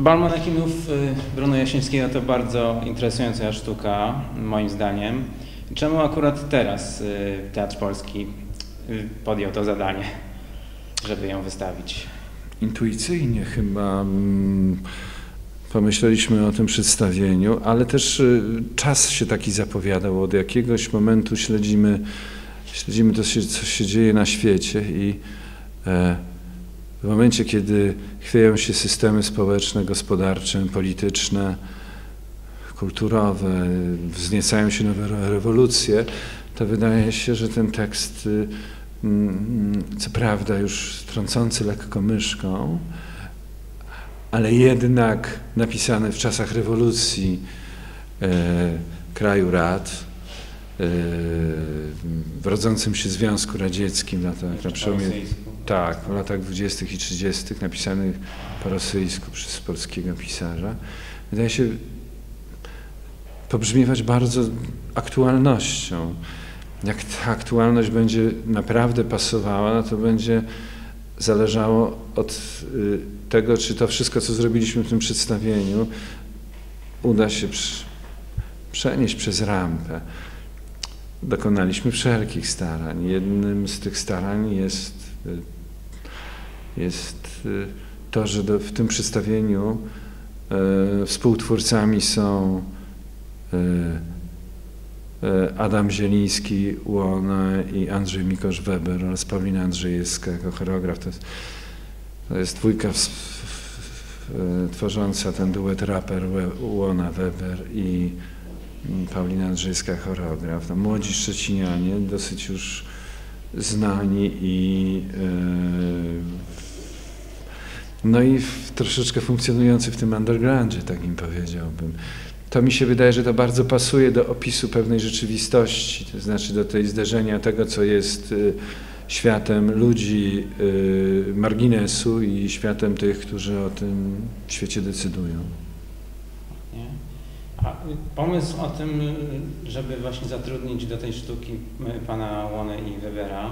Bal manekinów y, Bruno Jasińskiego to bardzo interesująca sztuka, moim zdaniem. Czemu akurat teraz y, Teatr Polski y, podjął to zadanie, żeby ją wystawić? Intuicyjnie chyba mm, pomyśleliśmy o tym przedstawieniu, ale też czas się taki zapowiadał. Od jakiegoś momentu śledzimy, śledzimy to, co się dzieje na świecie i e, w momencie, kiedy chwieją się systemy społeczne, gospodarcze, polityczne, kulturowe, wzniecają się nowe rewolucje, to wydaje się, że ten tekst, y, mm, co prawda już trącący lekko myszką, ale jednak napisany w czasach rewolucji e, kraju rad, w rodzącym się Związku Radzieckim na, na przełomie tak, w latach 20. i 30. napisanych po rosyjsku przez polskiego pisarza, wydaje się pobrzmiewać bardzo aktualnością. Jak ta aktualność będzie naprawdę pasowała, no to będzie zależało od y, tego, czy to wszystko, co zrobiliśmy w tym przedstawieniu, uda się przenieść przez rampę. Dokonaliśmy wszelkich starań. Jednym z tych starań jest y, jest y, to, że do, w tym przedstawieniu e, współtwórcami są Adam Zieliński, Łona i Andrzej Mikosz Weber oraz Paulina Andrzejewska jako choreograf. To jest, to jest dwójka w, w, tworząca ten duet raper Łona Weber i Paulina Andrzejewska choreograf. No, młodzi Szczecinianie, dosyć już znani i no i troszeczkę funkcjonujący w tym undergroundzie, takim powiedziałbym. To mi się wydaje, że to bardzo pasuje do opisu pewnej rzeczywistości, to znaczy do tej zderzenia tego, co jest y, światem ludzi y, marginesu i światem tych, którzy o tym świecie decydują. A pomysł o tym, żeby właśnie zatrudnić do tej sztuki pana Łonę i Webera,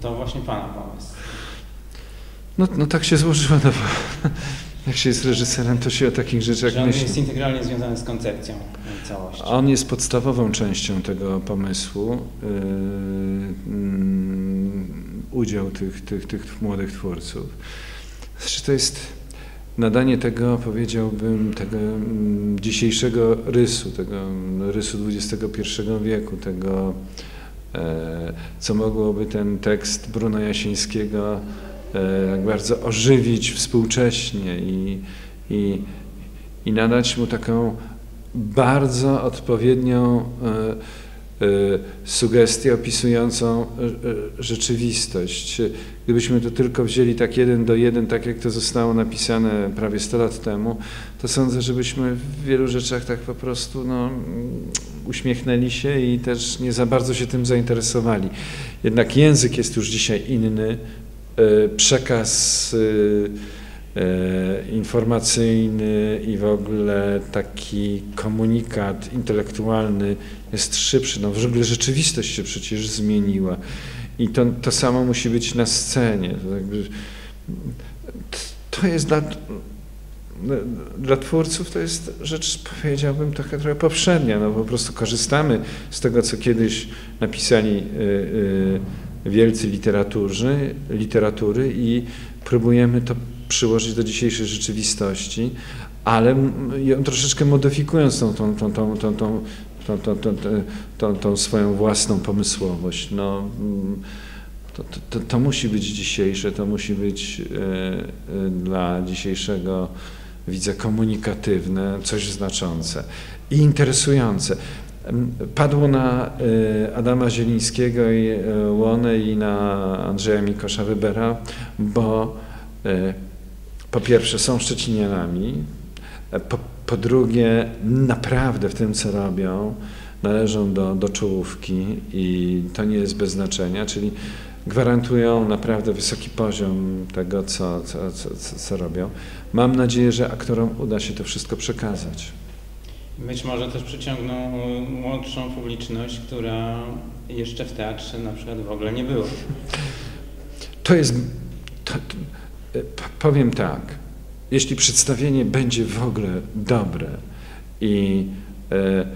to właśnie pana pomysł. No, no tak się złożyło. No, jak się jest reżyserem, to się o takich rzeczach Że on myśli. jest integralnie związany z koncepcją całości. On jest podstawową częścią tego pomysłu. Yy, yy, udział tych, tych, tych młodych twórców. Znaczy to jest nadanie tego, powiedziałbym, tego mm, dzisiejszego rysu, tego rysu XXI wieku, tego, e, co mogłoby ten tekst Bruna Jasińskiego E, bardzo ożywić współcześnie i, i, i nadać mu taką bardzo odpowiednią e, sugestię opisującą rzeczywistość. Gdybyśmy to tylko wzięli tak jeden do jeden, tak jak to zostało napisane prawie 100 lat temu, to sądzę, żebyśmy w wielu rzeczach tak po prostu no, uśmiechnęli się i też nie za bardzo się tym zainteresowali. Jednak język jest już dzisiaj inny, przekaz informacyjny i w ogóle taki komunikat intelektualny jest szybszy. No w ogóle rzeczywistość się przecież zmieniła i to, to samo musi być na scenie. To, jest dla, dla twórców to jest rzecz, powiedziałbym, trochę, trochę poprzednia. No po prostu korzystamy z tego, co kiedyś napisali y, y, wielcy literaturzy, literatury i próbujemy to przyłożyć do dzisiejszej rzeczywistości, ale ją troszeczkę modyfikując tą, tą, tą, tą, tą, tą, tą, tą, tą, tą, tą swoją własną pomysłowość. No, to, to, to musi być dzisiejsze, to musi być dla dzisiejszego widza komunikatywne, coś znaczące i interesujące. Padło na y, Adama Zielińskiego i y, Łonę i na Andrzeja Mikosza Wybera, bo y, po pierwsze są Szczecinianami, po, po drugie naprawdę w tym, co robią, należą do, do czołówki i to nie jest bez znaczenia, czyli gwarantują naprawdę wysoki poziom tego, co, co, co, co robią. Mam nadzieję, że aktorom uda się to wszystko przekazać. Być może też przyciągną młodszą publiczność, która jeszcze w teatrze na przykład w ogóle nie była. To jest, to, to, powiem tak, jeśli przedstawienie będzie w ogóle dobre i e,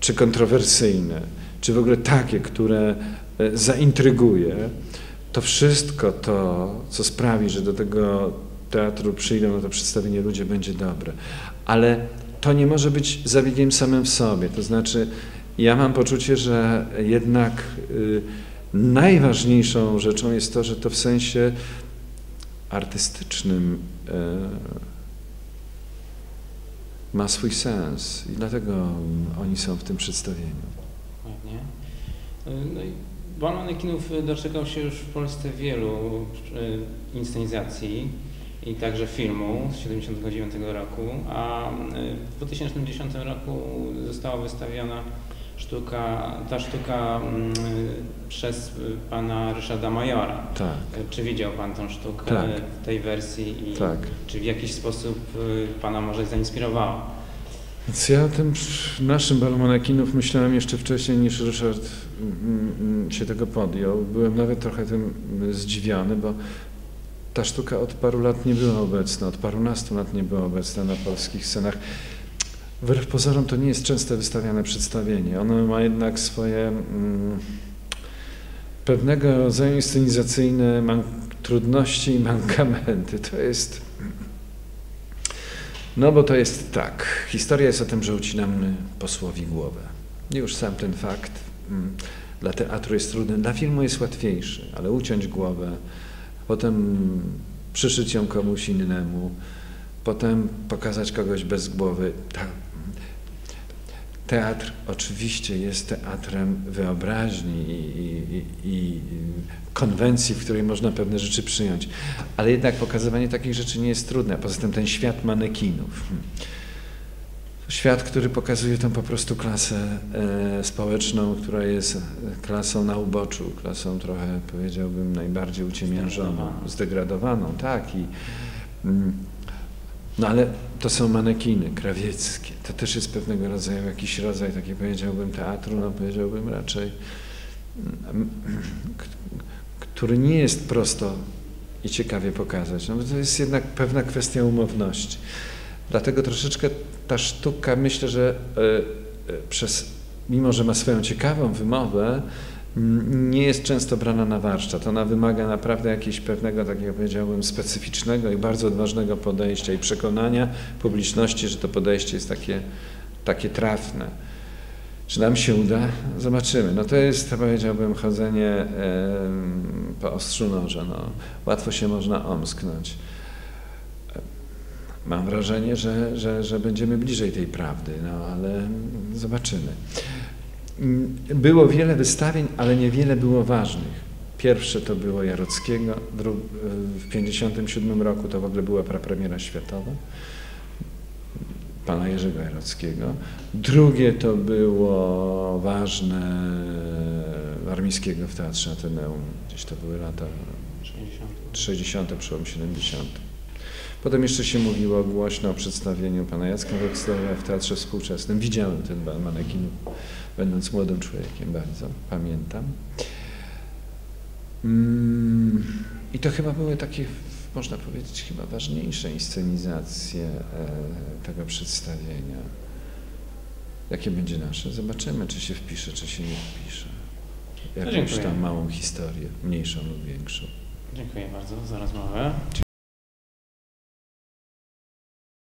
czy kontrowersyjne, czy w ogóle takie, które e, zaintryguje, to wszystko to, co sprawi, że do tego teatru przyjdą na to przedstawienie ludzie, będzie dobre. Ale to nie może być zabiegiem samym w sobie. To znaczy, ja mam poczucie, że jednak y, najważniejszą rzeczą jest to, że to w sensie artystycznym y, ma swój sens i dlatego oni są w tym przedstawieniu. Ładnie. No i manekinów doczekał się już w Polsce wielu inscenizacji i także filmu z 1979 roku, a w 2010 roku została wystawiona sztuka, ta sztuka mm, przez pana Ryszarda Majora. Tak. Czy widział pan tą sztukę Tak. w tej wersji i Tak. czy w jakiś sposób y, pana może zainspirowała? Więc ja o tym naszym balu manekinów myślałem jeszcze wcześniej niż Ryszard mm, mm, się tego podjął. Byłem nawet trochę tym zdziwiony, bo ta sztuka od paru lat nie była obecna, od parunastu lat nie była obecna na polskich scenach. Wbrew pozorom to nie jest często wystawiane przedstawienie. Ono ma jednak swoje mm, pewnego rodzaju inscenizacyjne trudności i mankamenty. To jest no bo to jest tak. Historia jest o tym, że ucinamy posłowi głowę. Już sam ten fakt mm, dla teatru jest trudny, dla filmu jest łatwiejszy, ale uciąć głowę, potem przyszyć ją komuś innemu, potem pokazać kogoś bez głowy. Ta, teatr oczywiście jest teatrem wyobraźni i, i, i, konwencji, w której można pewne rzeczy przyjąć, ale jednak pokazywanie takich rzeczy nie jest trudne. Poza tym ten świat manekinów. Świat, który pokazuje tą po prostu klasę e, społeczną, która jest klasą na uboczu, klasą trochę powiedziałbym najbardziej uciemiężoną, zdegradowaną, tak. I, mm, no ale to są manekiny krawieckie. To też jest pewnego rodzaju jakiś rodzaj, taki powiedziałbym, teatru, no powiedziałbym raczej, mm, który nie jest prosto i ciekawie pokazać. No bo to jest jednak pewna kwestia umowności. Dlatego troszeczkę ta sztuka, myślę, że e, e, przez, mimo że ma swoją ciekawą wymowę, nie jest często brana na warsztat. Ona wymaga naprawdę jakiegoś pewnego, takiego powiedziałbym, specyficznego i bardzo odważnego podejścia i przekonania publiczności, że to podejście jest takie, takie trafne. Czy nam się uda? Zobaczymy. No to jest, powiedziałbym, chodzenie po ostrzu noża. No, łatwo się można omsknąć. Mam wrażenie, że, że, że będziemy bliżej tej prawdy, no ale zobaczymy. Mm, Było wiele wystawień, ale niewiele było ważnych. Pierwsze to było Jarockiego, w 1957 roku to w ogóle była prapremiera światowa pana Jerzego Jarockiego. Drugie to było ważne Warmińskiego w Teatrze Ateneum, gdzieś to były lata 60. 60., przełom 70. Potem jeszcze się mówiło głośno o przedstawieniu pana Jacka Wexlera w Teatrze Współczesnym. Widziałem ten bal manekinów, będąc młodym człowiekiem, bardzo pamiętam. Mm, I to chyba były takie, można powiedzieć, chyba ważniejsze inscenizacje e, tego przedstawienia. Jakie będzie nasze? Zobaczymy, czy się wpisze, czy się nie wpisze. Jakąś tam małą historię, mniejszą lub większą. Dziękuję bardzo za rozmowę.